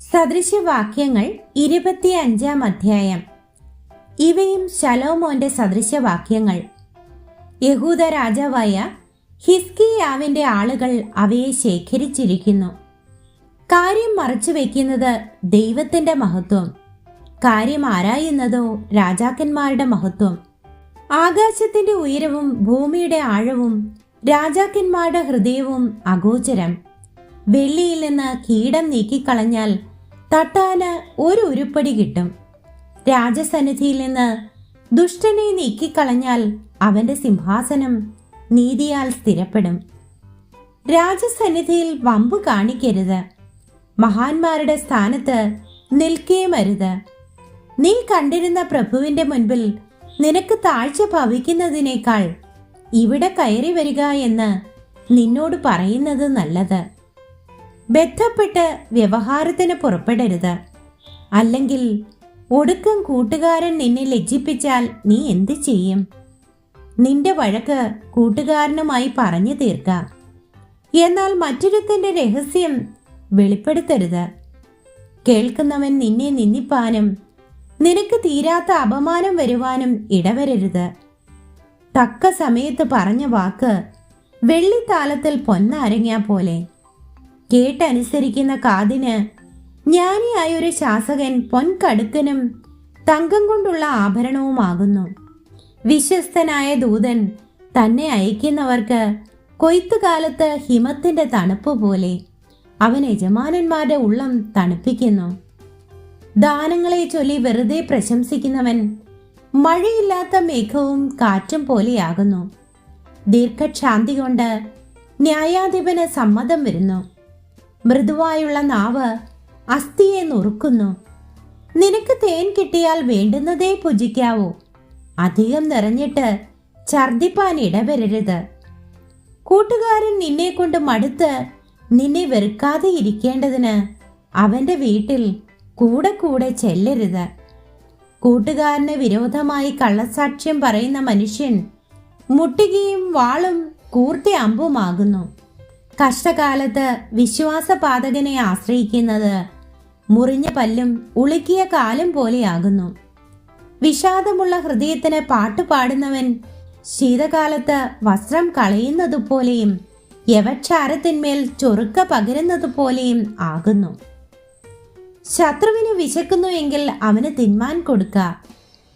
സദൃശവാക്യങ്ങൾ ഇരുപത്തിയഞ്ചാം അധ്യായം. ഇവയും ശലോമോന്റെ സദൃശവാക്യങ്ങൾ. യഹൂദ രാജാവായ ഹിസ്കിയാവിന്റെ ആളുകൾ അവയെ ശേഖരിച്ചിരിക്കുന്നു. കാര്യം മറച്ചു വയ്ക്കുന്നത് ദൈവത്തിന്റെ മഹത്വം. കാര്യം ആരായുന്നതോ രാജാക്കന്മാരുടെ മഹത്വം. ആകാശത്തിന്റെ ഉയരവും ഭൂമിയുടെ ആഴവും രാജാക്കന്മാരുടെ ഹൃദയവും അഗോചരം. വെള്ളിയിൽ നിന്ന് കീടം നീക്കിക്കളഞ്ഞാൽ തട്ടാന് ഒരു ഉരുപ്പടി കിട്ടും. രാജസന്നിധിയിൽ നിന്ന് ദുഷ്ടനെ നീക്കിക്കളഞ്ഞാൽ അവന്റെ സിംഹാസനം നീതിയാൽ സ്ഥിരപ്പെടും. രാജസന്നിധിയിൽ വമ്പു കാണിക്കരുത്. മഹാന്മാരുടെ സ്ഥാനത്ത് നിൽക്കേമരുത്. നീ കണ്ടിരുന്ന പ്രഭുവിന്റെ മുൻപിൽ നിനക്ക് താഴ്ച ഭവിക്കുന്നതിനേക്കാൾ ഇവിടെ കയറി വരിക എന്ന് നിന്നോട് പറയുന്നത് നല്ലത്. ബന്ധപ്പെട്ട് വ്യവഹാരത്തിന് പുറപ്പെടരുത്. അല്ലെങ്കിൽ ഒടുക്കം കൂട്ടുകാരൻ നിന്നെ ലജ്ജിപ്പിച്ചാൽ നീ എന്ത് ചെയ്യും? നിന്റെ വഴക്ക് കൂട്ടുകാരനുമായി പറഞ്ഞു തീർക്കാം. എന്നാൽ മറ്റൊരുത്തന്റെ രഹസ്യം വെളിപ്പെടുത്തരുത്. കേൾക്കുന്നവൻ നിന്നെ നിന്ദിപ്പാനും നിനക്ക് തീരാത്ത അപമാനം വരുവാനും ഇടവരരുത്. തക്ക സമയത്ത് പറഞ്ഞ വാക്ക് വെള്ളിത്താലത്തിൽ പൊന്നാരങ്ങ പോലെ. കേട്ടനുസരിക്കുന്ന കാതിന് ജ്ഞാനിയായ ഒരു ശാസകൻ പൊൻകടുക്കനും തങ്കം കൊണ്ടുള്ള ആഭരണവുമാകുന്നു. വിശ്വസ്തനായ ദൂതൻ തന്നെ അയക്കുന്നവർക്ക് കൊയ്ത്തുകാലത്ത് ഹിമത്തിന്റെ തണുപ്പ് പോലെ അവൻ യജമാനന്മാരുടെ ഉള്ളം തണുപ്പിക്കുന്നു. ദാനങ്ങളെ ചൊല്ലി വെറുതെ പ്രശംസിക്കുന്നവൻ മഴയില്ലാത്ത മേഘവും കാറ്റും പോലെയാകുന്നു. ദീർഘക്ഷാന്തി കൊണ്ട് ന്യായാധിപന് സമ്മതം വരുന്നു. മൃദുവായുള്ള നാവ് അസ്ഥിയെ നുറുക്കുന്നു. നിനക്ക് തേൻ കിട്ടിയാൽ വേണ്ടുന്നതേ പുജിക്കാവൂ. അധികം നിറഞ്ഞിട്ട് ഛർദിപ്പാൻ ഇടവരരുത്. കൂട്ടുകാരൻ നിന്നെ കൊണ്ട് മടുത്ത് നിന്നെ വെറുക്കാതെ ഇരിക്കേണ്ടതിന് അവന്റെ വീട്ടിൽ കൂടെ കൂടെ ചെല്ലരുത്. കൂട്ടുകാരന് വിരോധമായി കള്ളസാക്ഷ്യം പറയുന്ന മനുഷ്യൻ മുട്ടികയും വാളും കൂർത്തി അമ്പുമാകുന്നു. കഷ്ടകാലത്ത് വിശ്വാസപാതകനെ ആശ്രയിക്കുന്നത് മുറിഞ്ഞ പല്ലും ഉളുക്കിയ കാലും പോലെയാകുന്നു. വിഷാദമുള്ള ഹൃദയത്തിന് പാട്ടുപാടുന്നവൻ ശീതകാലത്ത് വസ്ത്രം കളയുന്നതുപോലെയും യവക്ഷാരത്തിന്മേൽ ചൊറുക്ക പകരുന്നതുപോലെയും ആകുന്നു. ശത്രുവിന് വിശക്കുന്നു എങ്കിൽ അവന് തിന്മാൻ കൊടുക്ക.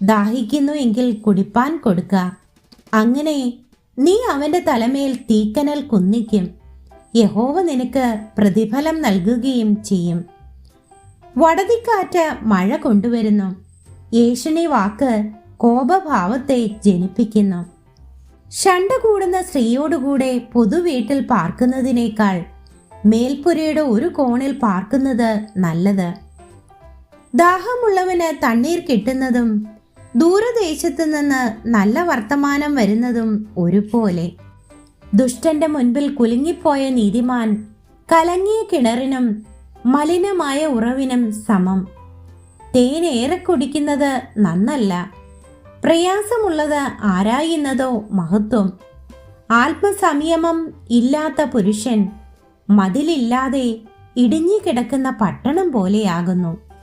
ദാഹിക്കുന്നു എങ്കിൽ കുടിപ്പാൻ കൊടുക്ക. അങ്ങനെ നീ അവന്റെ തലമേൽ തീക്കനൽ കുന്നിക്കും. യഹോവ നിനക്ക് പ്രതിഫലം നൽകുകയും ചെയ്യും. വടതിക്കാറ്റ് മഴ കൊണ്ടുവരുന്നു. യേശുനെ വാക്ക് കോപഭാവത്തെ ജനിപ്പിക്കുന്നു. ഷണ്ട കൂടുന്ന സ്ത്രീയോടുകൂടെ പൊതുവീട്ടിൽ പാർക്കുന്നതിനേക്കാൾ മേൽപ്പുരയുടെ ഒരു കോണിൽ പാർക്കുന്നത് നല്ലത്. ദാഹമുള്ളവന് തണ്ണീർ കിട്ടുന്നതും ദൂരദേശത്തു നിന്ന് നല്ല വർത്തമാനം വരുന്നതും ഒരുപോലെ. ദുഷ്ടന്റെ മുൻപിൽ കുലുങ്ങിപ്പോയ നീതിമാൻ കലങ്ങിയ കിണറിനും മലിനമായ ഉറവിനും സമം. തേനേറെ കുടിക്കുന്നത് നന്നല്ല. പ്രയാസമുള്ളത് ആരായുന്നതോ മഹത്വം. ആത്മസംയമം ഇല്ലാത്ത പുരുഷൻ മതിലില്ലാതെ ഇടിഞ്ഞു കിടക്കുന്ന പട്ടണം പോലെയാകുന്നു.